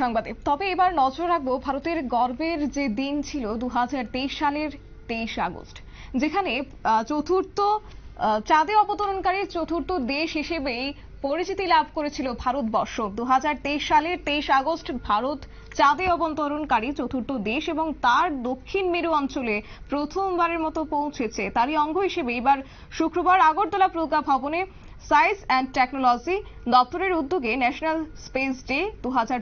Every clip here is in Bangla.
সংবাদে। তবে এবার নজর রাখব ভারতের গর্বের যে দিন ছিল দু সালের তেইশ আগস্ট, যেখানে চতুর্থ চাঁদে অবতরণকারী চতুর্থ দেশ হিসেবেই পরিচিতি লাভ করেছিল ভারতবর্ষ। দু সালের তেইশ আগস্ট ভারত চাঁদে অবতরণকারী চতুর্থ দেশ এবং তার দক্ষিণ মেরু অঞ্চলে প্রথমবারের মতো পৌঁছেছে। তারই অঙ্গ হিসেবে এবার শুক্রবার আগরতলা প্রজ্ঞা ভবনে সায়েন্স অ্যান্ড টেকনোলজি দপ্তরের উদ্যোগে ন্যাশনাল স্পেস ডে দু হাজার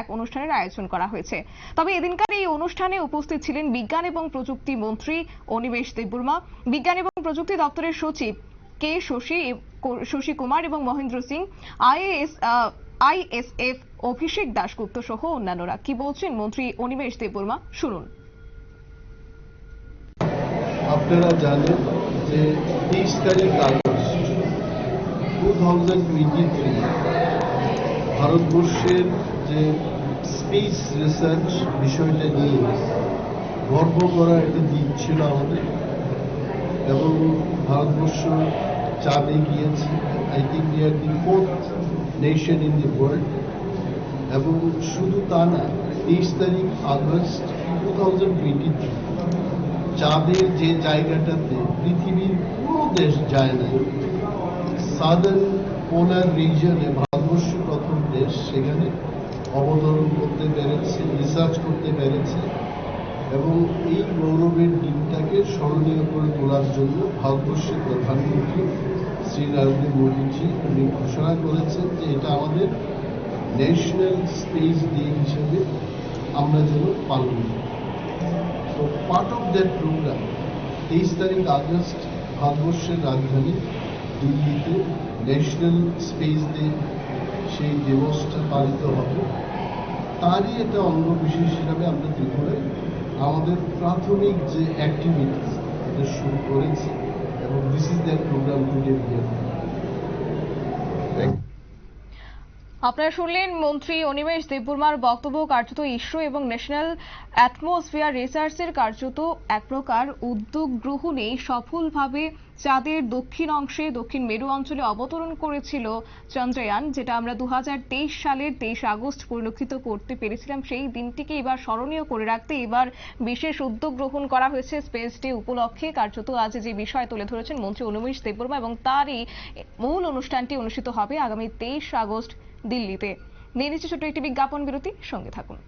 এক অনুষ্ঠানের আয়োজন করা হয়েছে। তবে এদিনকার এই অনুষ্ঠানে উপস্থিত ছিলেন বিজ্ঞান এবং প্রযুক্তি মন্ত্রী অনিমেষ দেববর্মা, বিজ্ঞান এবং প্রযুক্তি দপ্তরের সচিব কে শশী শশী কুমার এবং মহেন্দ্র সিং, আইএএস আইএসএফ অভিষেক দাশগুপ্ত সহ অন্যান্যরা। কি বলছেন মন্ত্রী অনিমেষ দেববর্মা? শুনুন। আপনারা জানেন যে তেইশ তারিখ টু থাউজেন্ড ভারতবর্ষের যে স্পেস রিসার্চ বিষয়টা নিয়ে গর্ব করা একটা দিক ছিল আমাদের। এবং ভারতবর্ষ চাঁদে গিয়েছে। I think we are the fourth nation in the world এবং শুধু তা না, তেইশ তারিখ August two thousand twenty three চাঁদের যে জায়গাটাতে পৃথিবীর কোনো দেশ যায় না। সাদার্ন পোলার রিজিয়নে ভারতবর্ষ প্রথম দেশ, সেখানে অবতরণ করতে পেরেছে রিসার্চ করতে পেরেছে এবং এই গৌরবের দিনটাকে স্মরণীয় করে তোলার জন্য ভারতবর্ষের প্রধানমন্ত্রী শ্রী নরেন্দ্র মোদীজি উনি ঘোষণা করেছেন যে এটা আমাদের ন্যাশনাল স্পেস ডে হিসেবে আমরা যেন পালন করি। তো পার্ট অফ দ্যাট প্রোগ্রাম তেইশ তারিখ আগস্ট, ভারতবর্ষের রাজধানী দিল্লিতে ন্যাশনাল স্পেস ডে সেই দিবসটা পালিত হবে। তারই এটা অঙ্গ বিশেষ হিসাবে আমরা ত্রিপুরায় আমাদের প্রাথমিক যে অ্যাক্টিভিটিস এটা শুরু করেছি এবং this is that program today বিয়ার আপনারা শুনলেন মন্ত্রী অনিমেষ দেববর্মার বক্তব্য কার্যত ইসরো এবং ন্যাশনাল অ্যাটমসফিয়ার রিসার্চের কার্যত এক প্রকার উদ্যোগ গ্রহণে সফলভাবে চাঁদের দক্ষিণ অংশে দক্ষিণ মেরু অঞ্চলে অবতরণ করেছিল চন্দ্রয়ান, যেটা আমরা দু হাজার তেইশ সালের তেইশ আগস্ট পরিলক্ষিত করতে পেরেছিলাম। সেই দিনটিকে এবার স্মরণীয় করে রাখতে এবার বিশেষ উদ্যোগ গ্রহণ করা হয়েছে স্পেস ডে উপলক্ষে। কার্যত আজ যে বিষয় তুলে ধরেছেন মন্ত্রী অনুমেশ দেববর্মা এবং তারই মূল অনুষ্ঠানটি অনুষ্ঠিত হবে আগামী তেইশ আগস্ট দিল্লিতে। নিয়ে নিচ্ছে ছোট্ট একটি বিজ্ঞাপন বিরতি সঙ্গে থাকুন।